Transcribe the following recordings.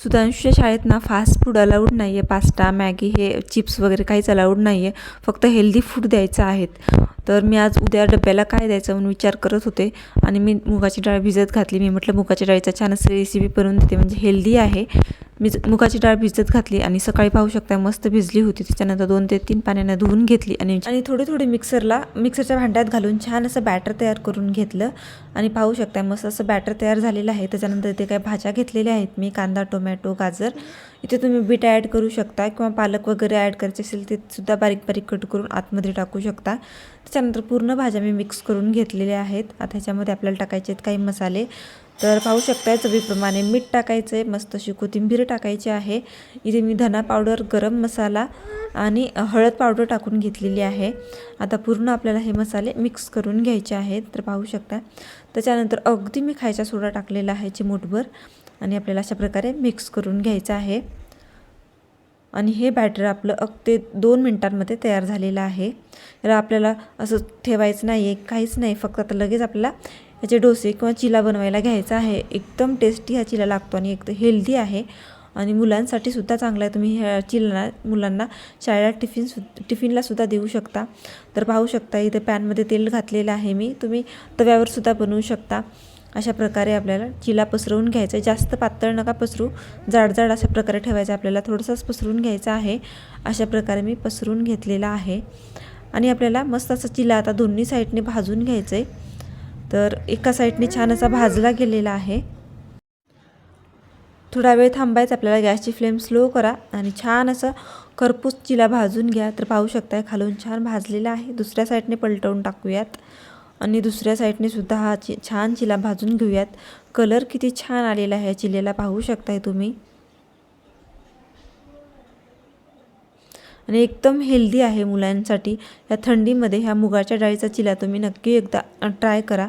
सुधांशूच्या शाळेत ना fast food allowed नाही आहे पास्ता मॅगी हे चिप्स वगैरे काहीच अलाउड नाही आहे फक्त हेल्दी फूड द्यायचं आहेत. तर मी आज उद्या डब्याला काय द्यायचं म्हणून विचार करत होते आणि मी मुगाची डाळ भिजत घातली. मी म्हटलं मुगाच्या डाळीचा छान असं रेसिपी बनवून देते म्हणजे हेल्दी आहे. मी ज- मुगाची डाळ भिजत घातली आणि सकाळी पाहू शकता मस्त भिजली होती. त्याच्यानंतर दोन ते तीन पाण्यानं धुवून घेतली आणि आणि थोडी थोडी मिक्सरला मिक्सरच्या भांड्यात घालून छान असं बॅटर तयार करून घेतलं. आणि पाहू शकता मस्त असं बॅटर तयार झालेलं आहे. त्याच्यानंतर इथे काय भाज्या घेतलेल्या आहेत मी कांदा टोमॅटो गाजर. इथे तुम्ही बीट ॲड करू शकता किंवा पालक वगैरे ॲड करायचे असेल ते सुद्धा बारीक बारीक कट करून आतमध्ये टाकू शकता. त्याच्यानंतर पूर्ण भाज्या मी मिक्स करून घेतलेल्या आहेत. आता ह्याच्यामध्ये आपल्याला टाकायचे आहेत काही मसाले. तर पाहू शकता चवीप्रमाणे मीठ टाकायचं आहे मस्त अशी कोथिंबीर टाकायची आहे. इथे मी धना पावडर गरम मसाला आणि हळद पावडर टाकून घेतलेली आहे. आता पूर्ण आपल्याला हे मसाले मिक्स करून घ्यायचे आहेत. तर पाहू शकता त्याच्यानंतर अगदी मी खायचा सोडा टाकलेला आहे चिमूटभर आणि आपल्याला अशा प्रकारे मिक्स करून घ्यायचं आहे. आणि हे बॅटर आपलं अगदी दोन मिनटांमध्ये तयार झालेलं आहे. याला आपल्याला असं ठेवायचं नाही आहे काहीच नाही. फक्त आता लगेच आपल्याला याचे डोसे किंवा चिला बनवायला घ्यायचा आहे. एकदम टेस्टी हा चिला लागतो आणि एकदम हेल्दी आहे. आणि मुलांसाठी सुद्धा चांगला आहे. तुम्ही ह्या चिला मुलांना शाळेला टिफिन सु टिफिनलासुद्धा देऊ शकता. तर पाहू शकता इथे पॅनमध्ये तेल घातलेलं आहे मी. तुम्ही तव्यावरसुद्धा बनवू शकता. अशा प्रकारे आपल्याला चिला पसरवून घ्यायचा आहे. जास्त पातळ नका पसरू. जाड जाड अशा प्रकारे ठेवायचं आपल्याला थोडंसंच पसरून घ्यायचं आहे. अशा प्रकारे मी पसरून घेतलेला आहे. आणि आपल्याला मस्त असा चिला आता दोन्ही साईडने भाजून घ्यायचं आहे तर एका साईडने छान असा भाजला गेलेला आहे. थोडा वेळ थांबायचं आपल्याला गॅसची फ्लेम स्लो करा आणि छान असं करपूस चिला भाजून घ्या. तर पाहू शकताय खालून छान भाजलेला आहे. दुसऱ्या साईडने पलटवून टाकूयात आणि दुसऱ्या साईडने सुद्धा हा चि छान चिला भाजून घेऊयात. कलर किती छान आलेला आहे चिलेला पाहू शकताय तुम्ही. आणि एकदम हेल्दी आहे मुलांसाठी. या थंडीमध्ये ह्या मुगाच्या डाळीचा चिला तुम्ही नक्की एकदा ट्राय करा.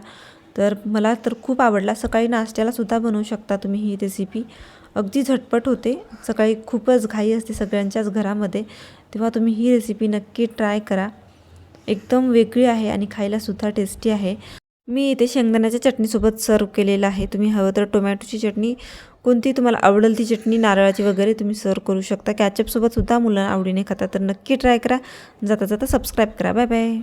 तर मला तर खूप आवडला. सकाळी नाश्त्यालासुद्धा बनवू शकता तुम्ही ही रेसिपी अगदी झटपट होते. सकाळी खूपच घाई असते सगळ्यांच्याच घरामध्ये. तेव्हा तुम्ही ही रेसिपी नक्की ट्राय करा. एकदम वेगळी आहे आणि खायलासुद्धा टेस्टी आहे. मी इथे शेंगदाण्याच्या चटणीसोबत सर्व केलेलं आहे. तुम्ही हवं तर टोमॅटोची चटणी कोणती तुम्हाला आवडेल ती चटणी नारळाची वगैरे तुम्ही सर्व करू शकता. कॅचअपसोबतसुद्धा मुलांना मुलं आवडीने खाता तर नक्की ट्राय करा. जाता जाता सबस्क्राईब करा. Bye bye